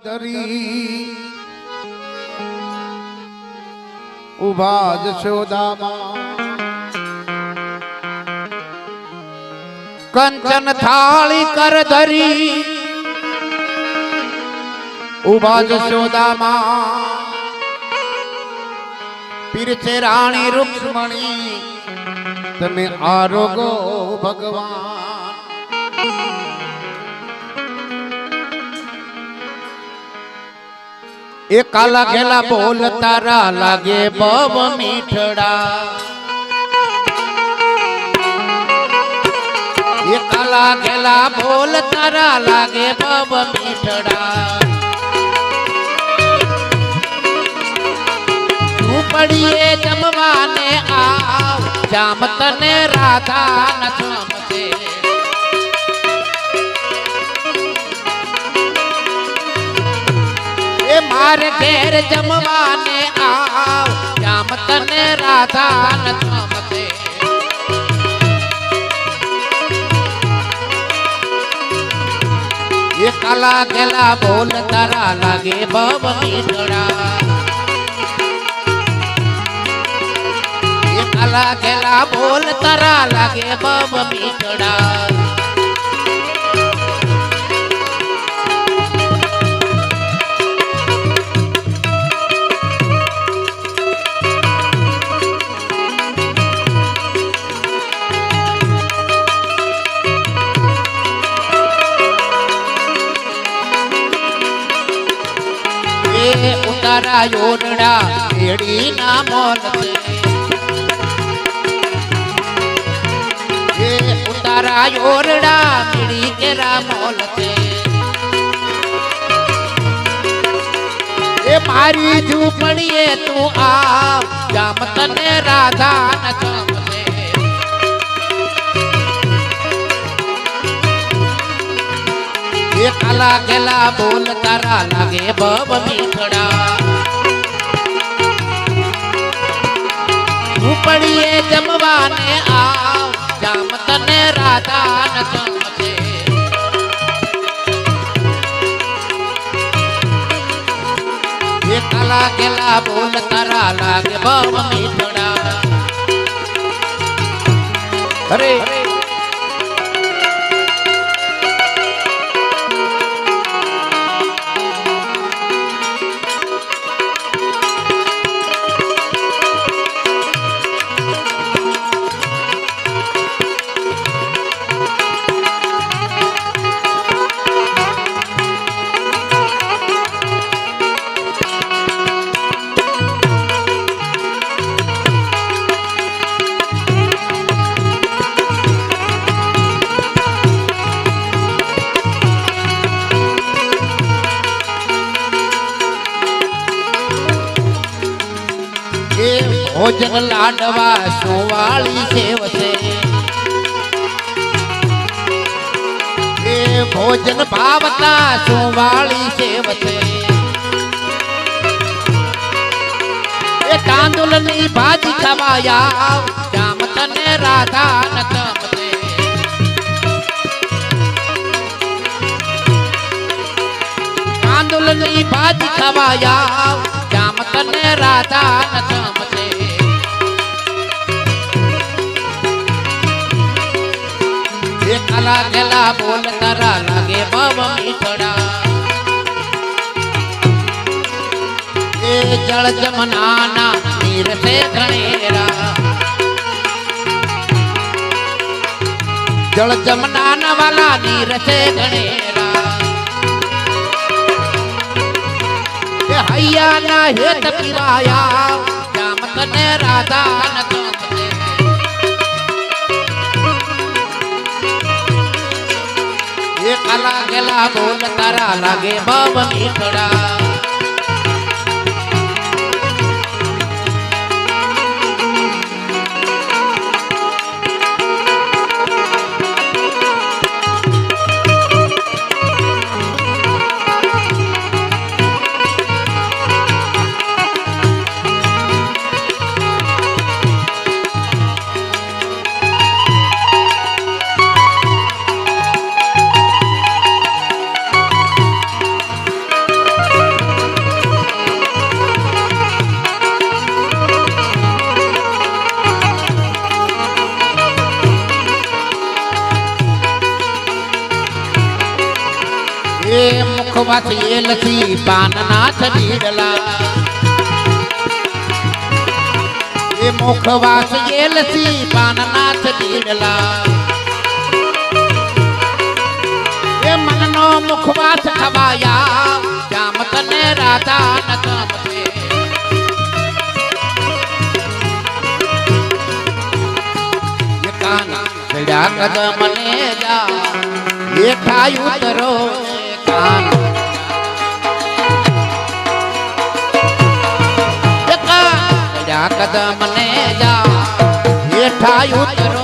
ધરી ઉભા જશોદામાં કંચન થાળી કર ધરી ઉભા જશોદામાં પીરછે રાણી રૂક્ષ્મણી તમે આરોગો ભગવાન એ કાલા ઘેલા બોલ તારા લાગે બબ મીઠડા. એ કાલા ઘેલા બોલ તારા લાગે બબ મીઠડા. પડીએ જમવાને આવ, જામ તને રાધા ન મારે ઘેર જમવાને આવ જામ તને રાધા ન જમશે એ કાલા ગેલા બોલ તારા લાગે બબ મીઠડા એ કાલા ગેલા બોલ તારા લાગે બબ મીઠડા ઉતારા યોરડા એડી ના મોલ એ ઉતારા યોરડા એ મારી ઝૂંપડીએ તું આવ તને રાધા ન કાલા ગેલા બોલ તારા લાગે બબ મીઠડા. ઉપડીએ જમવાને આવ, જામ તને રાધા ન એ કાલા ગેલા બોલ તારા લાગે બબ મીઠડા. અરે ભોજન લાડવા સુવાળી સેવશે. એ ભોજન ભાવતા સુવાળી સેવશે. એ તાંદુલની ભાજી ખવાયા જામ તને રાધા ન તાંદુલની ભાજી ખવાયા જામ તને રાધા ન કાલા ગેલા બોલ તારા લાગે બબ મીઠડા. એ જળ જમનાના નીર સે ઘણેરા. જળ જમનાના વાલા નીર સે ઘણેરા. એ હૈયાના હેત પીવાયા જામ તને રાધા ન જમશે એ કાલા ગેલા બોલ તારા લાગે બાબ મીઠડા મુખવાસ એ લસી પાનનાથ દીડલા એ મુખ એ લસી પાનના દીડલા એ મનનો મુખવાસ ખવાયા જામ તને રાધા ન ગમશે એ કાન જા. એ ખાયું એ કાન કદમ ને જા હેઠા ઉતરો.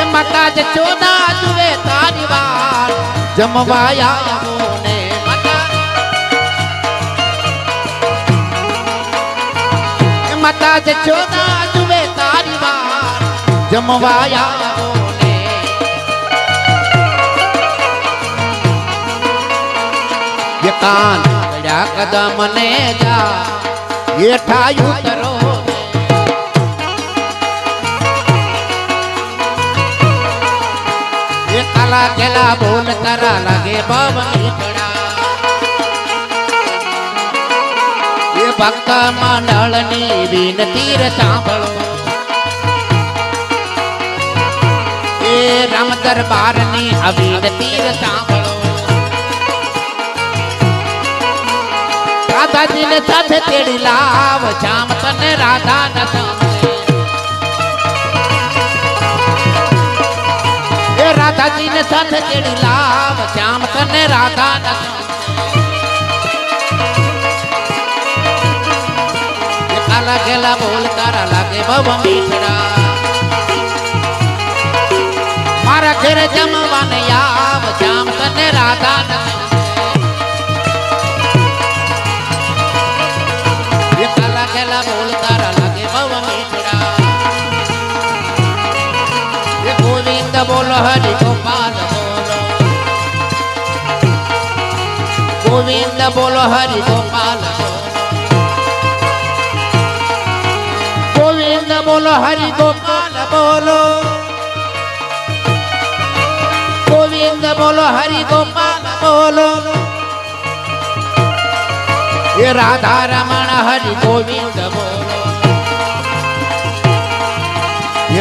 એ માતા જ ચોદા જુએ તારી વાર જમવાયા ને માતા. જ ચોદા જુએ તારી વાર જમવાયા એ કાન પડ્યા કદમ ને જા હેઠા ઉતરો ને એ કાલા કેલા બોલ તારા લાગે બબ નીકળા એ ભક્ત મંડળની વિનતી રે સાંભળો એ રામ દરબારની અવિનતી રે સાંભળો રાધાજીને સાથે તેડી લાવ જામ તને રાધા ન સમજે એ રાધાજીને સાથે તેડી લાવ શ્યામ તને રાધા ન એ કાલા ગેલા બોલ તારા લાગે બહુ મીઠડા મારા ઘરે જમવાને આવ શ્યામ તને રાધા ન बोलो हरि गोपाल बोलो। गोविंद बोलो हरि गोपाल गोविंद बोलो हरि गोपाल बोलो। गोविंद बोलो हरि गोपाल बोलो। ये राधा रमण हरि गोविंद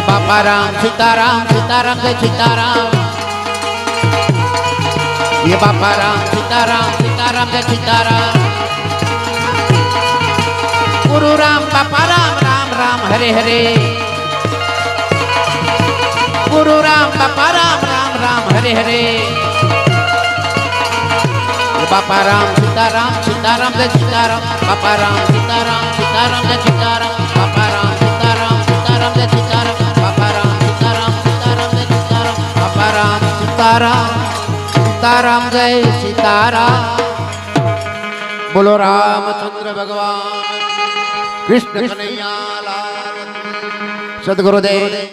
बाबा राम सीताराम सीताराम जय सीताराम। ये बाबा राम सीताराम सीताराम जय सीताराम। गुरु राम बाबा राम राम राम हरे हरे। गुरु राम बाबा राम राम राम हरे हरे। बाबा राम सीताराम सीताराम जय सीताराम। बाबा राम सीताराम सीताराम जय सीताराम। बाबा राम सीताराम जय सीताराम बोलो रामचंद्र भगवान कृष्ण कन्हैया लाल सदगुरुदेव